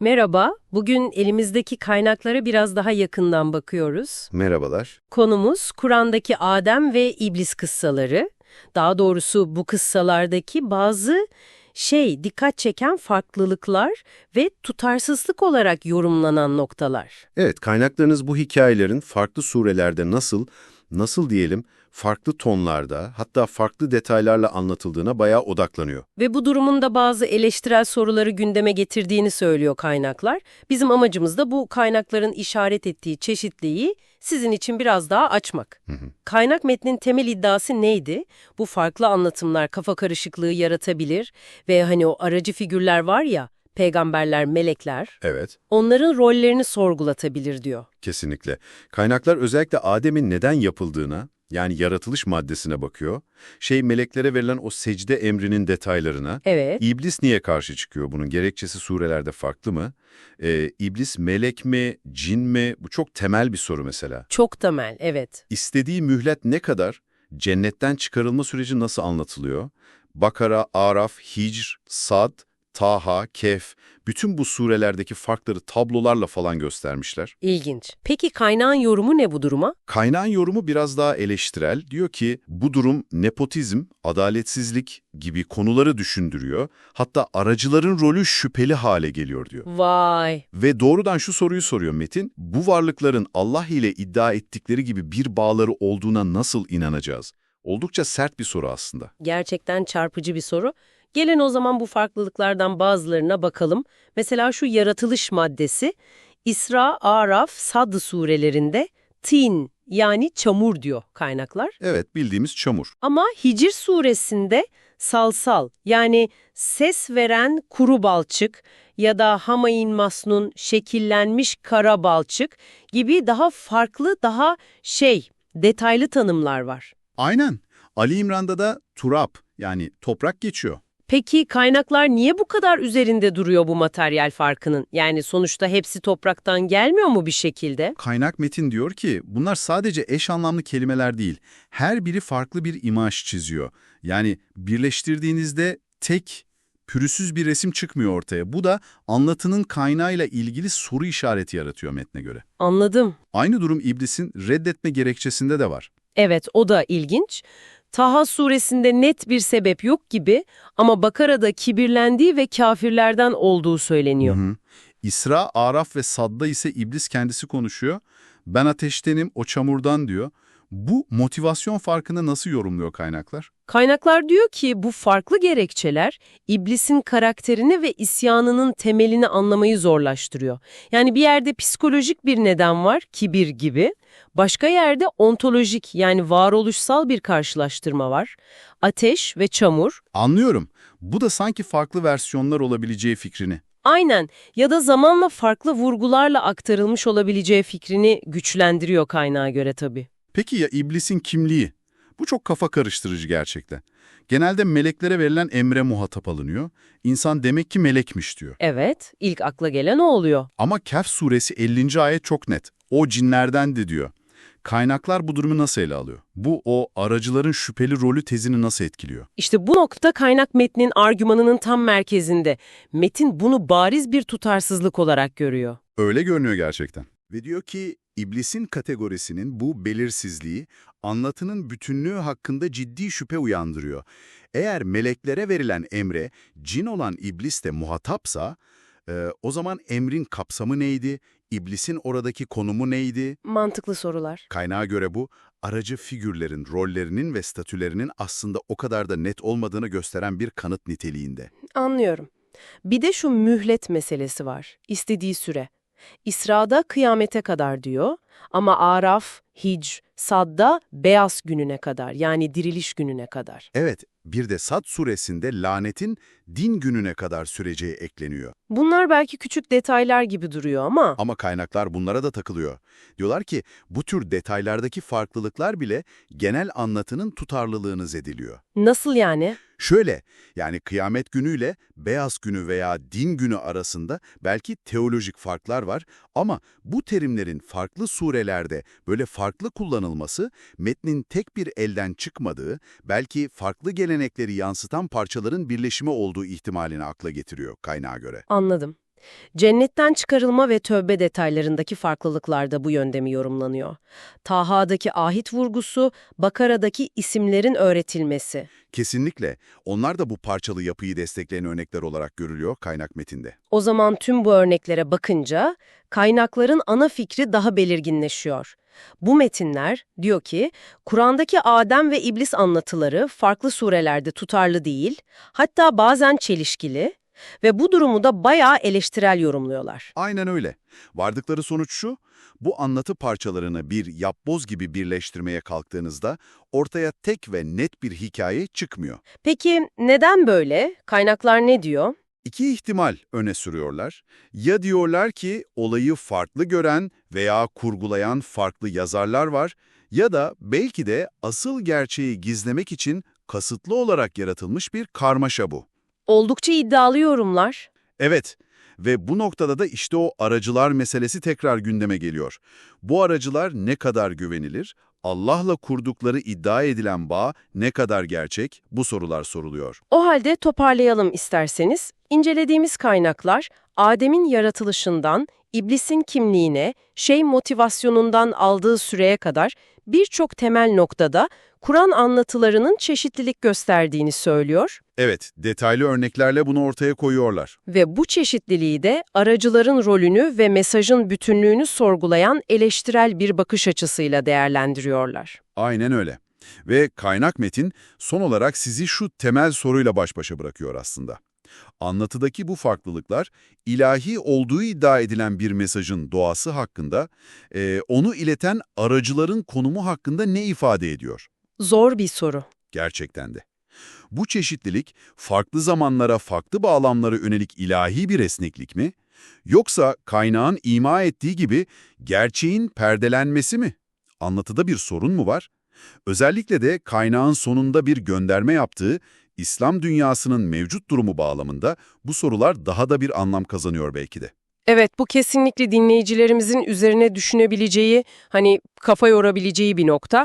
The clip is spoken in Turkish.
Merhaba, bugün elimizdeki kaynaklara biraz daha yakından bakıyoruz. Merhabalar. Konumuz Kur'an'daki Adem ve İblis kıssaları. Daha doğrusu bu kıssalardaki bazı şey dikkat çeken farklılıklar ve tutarsızlık olarak yorumlanan noktalar. Evet, kaynaklarınız bu hikayelerin farklı surelerde nasıl, nasıl diyelim, farklı tonlarda, hatta farklı detaylarla anlatıldığına bayağı odaklanıyor. Ve bu durumun da bazı eleştirel soruları gündeme getirdiğini söylüyor kaynaklar. Bizim amacımız da bu kaynakların işaret ettiği çeşitliliği sizin için biraz daha açmak. Kaynak metnin temel iddiası neydi? Bu farklı anlatımlar kafa karışıklığı yaratabilir ve hani o aracı figürler var ya, peygamberler, melekler, Evet, onların rollerini sorgulatabilir diyor. kesinlikle. Kaynaklar özellikle Adem'in neden yapıldığına, yani yaratılış maddesine bakıyor. Şey meleklere verilen o secde emrinin detaylarına. Evet, İblis niye karşı çıkıyor? Bunun gerekçesi surelerde farklı mı? Ee, İblis melek mi, cin mi? Bu çok temel bir soru mesela. çok temel, evet. İstediği mühlet ne kadar? Cennetten çıkarılma süreci nasıl anlatılıyor? Bakara, Araf, Hicr, Sad, Taha, Kehf, bütün bu surelerdeki farkları tablolarla falan göstermişler. İlginç. Peki kaynağın yorumu ne bu duruma? Kaynağın yorumu biraz daha eleştirel. Diyor ki bu durum nepotizm, adaletsizlik gibi konuları düşündürüyor. Hatta aracıların rolü şüpheli hale geliyor diyor. Vay, Ve doğrudan şu soruyu soruyor Metin. Bu varlıkların Allah ile iddia ettikleri gibi bir bağları olduğuna nasıl inanacağız? Oldukça sert bir soru aslında. gerçekten çarpıcı bir soru. Gelin o zaman bu farklılıklardan bazılarına bakalım. Mesela şu yaratılış maddesi İsra, Araf, Sad surelerinde tin yani çamur diyor kaynaklar. Evet, bildiğimiz çamur. Ama Hicr suresinde salsal yani ses veren kuru balçık ya da hamayin masnun şekillenmiş kara balçık gibi daha farklı daha şey detaylı tanımlar var. Aynen. Ali İmran'da da turap yani toprak geçiyor. Peki kaynaklar niye bu kadar üzerinde duruyor bu materyal farkının? Yani sonuçta hepsi topraktan gelmiyor mu bir şekilde? Kaynak metin diyor ki bunlar sadece eş anlamlı kelimeler değil. Her biri farklı bir imaj çiziyor. Yani birleştirdiğinizde tek, pürüzsüz bir resim çıkmıyor ortaya. Bu da anlatının kaynağıyla ilgili soru işareti yaratıyor metne göre. Anladım. Aynı durum iblisin reddetme gerekçesinde de var. Evet, o da ilginç. Taha suresinde net bir sebep yok gibi ama Bakara'da kibirlendiği ve kafirlerden olduğu söyleniyor. Hı hı. İsra, Araf ve Sad'da ise iblis kendisi konuşuyor. Ben ateştenim, o çamurdan diyor. Bu motivasyon farkını nasıl yorumluyor kaynaklar? Kaynaklar diyor ki bu farklı gerekçeler iblisin karakterini ve isyanının temelini anlamayı zorlaştırıyor. Yani bir yerde psikolojik bir neden var, kibir gibi. Başka yerde ontolojik yani varoluşsal bir karşılaştırma var. Ateş ve çamur. Anlıyorum. Bu da sanki farklı versiyonlar olabileceği fikrini. Aynen ya da zamanla farklı vurgularla aktarılmış olabileceği fikrini güçlendiriyor kaynağa göre tabii. Peki ya iblisin kimliği? Bu çok kafa karıştırıcı gerçekten. Genelde meleklere verilen emre muhatap alınıyor. İnsan demek ki melekmiş diyor. Evet, ilk akla gelen o oluyor. Ama Kehf suresi 50. ayet çok net. O cinlerden de diyor. Kaynaklar bu durumu nasıl ele alıyor? Bu o aracıların şüpheli rolü tezini nasıl etkiliyor? İşte bu nokta kaynak metnin argümanının tam merkezinde. Metin bunu bariz bir tutarsızlık olarak görüyor. Öyle görünüyor gerçekten. Ve diyor ki iblisin kategorisinin bu belirsizliği anlatının bütünlüğü hakkında ciddi şüphe uyandırıyor. Eğer meleklere verilen emre cin olan iblis de muhatapsa e, o zaman emrin kapsamı neydi? İblisin oradaki konumu neydi? Mantıklı sorular. Kaynağa göre bu, aracı figürlerin, rollerinin ve statülerinin aslında o kadar da net olmadığını gösteren bir kanıt niteliğinde. Anlıyorum. Bir de şu mühlet meselesi var. İstediği süre. İsra'da kıyamete kadar diyor. Ama Araf, Hicr, Sad'da beyaz gününe kadar yani diriliş gününe kadar. Evet, bir de Sad suresinde lanetin din gününe kadar süreceği ekleniyor. Bunlar belki küçük detaylar gibi duruyor ama Ama kaynaklar bunlara da takılıyor. Diyorlar ki bu tür detaylardaki farklılıklar bile genel anlatının tutarlılığını zediliyor. nasıl yani? Şöyle, yani kıyamet günüyle beyaz günü veya din günü arasında belki teolojik farklar var ama bu terimlerin farklı surelerde böyle farklı kullanılması metnin tek bir elden çıkmadığı, belki farklı gelenekleri yansıtan parçaların birleşimi olduğu ihtimalini akla getiriyor kaynağa göre. Anladım. Cennetten çıkarılma ve tövbe detaylarındaki farklılıklar da bu yöndemi yorumlanıyor. Taha'daki ahit vurgusu, Bakara'daki isimlerin öğretilmesi. Kesinlikle. Onlar da bu parçalı yapıyı destekleyen örnekler olarak görülüyor kaynak metinde. O zaman tüm bu örneklere bakınca kaynakların ana fikri daha belirginleşiyor. Bu metinler diyor ki Kur'an'daki Adem ve İblis anlatıları farklı surelerde tutarlı değil, hatta bazen çelişkili ve bu durumu da bayağı eleştirel yorumluyorlar. Aynen öyle. Vardıkları sonuç şu, bu anlatı parçalarını bir yapboz gibi birleştirmeye kalktığınızda ortaya tek ve net bir hikaye çıkmıyor. Peki neden böyle? Kaynaklar ne diyor? İki ihtimal öne sürüyorlar. Ya diyorlar ki olayı farklı gören veya kurgulayan farklı yazarlar var ya da belki de asıl gerçeği gizlemek için kasıtlı olarak yaratılmış bir karmaşa bu. Oldukça iddialı yorumlar. Evet ve bu noktada da işte o aracılar meselesi tekrar gündeme geliyor. Bu aracılar ne kadar güvenilir, Allah'la kurdukları iddia edilen bağ ne kadar gerçek bu sorular soruluyor. O halde toparlayalım isterseniz. İncelediğimiz kaynaklar Adem'in yaratılışından, iblisin kimliğine, şey motivasyonundan aldığı süreye kadar birçok temel noktada Kur'an anlatılarının çeşitlilik gösterdiğini söylüyor Evet, detaylı örneklerle bunu ortaya koyuyorlar. ve bu çeşitliliği de aracıların rolünü ve mesajın bütünlüğünü sorgulayan eleştirel bir bakış açısıyla değerlendiriyorlar. Aynen öyle. Ve kaynak metin son olarak sizi şu temel soruyla baş başa bırakıyor aslında. Anlatıdaki bu farklılıklar ilahi olduğu iddia edilen bir mesajın doğası hakkında, eee, onu ileten aracıların konumu hakkında ne ifade ediyor? Zor bir soru. Gerçekten de. Bu çeşitlilik farklı zamanlara, farklı bağlamlara yönelik ilahi bir esneklik mi? Yoksa kaynağın ima ettiği gibi gerçeğin perdelenmesi mi? Anlatıda bir sorun mu var? Özellikle de kaynağın sonunda bir gönderme yaptığı İslam dünyasının mevcut durumu bağlamında bu sorular daha da bir anlam kazanıyor belki de. Evet, bu kesinlikle dinleyicilerimizin üzerine düşünebileceği, hani kafa yorabileceği bir nokta.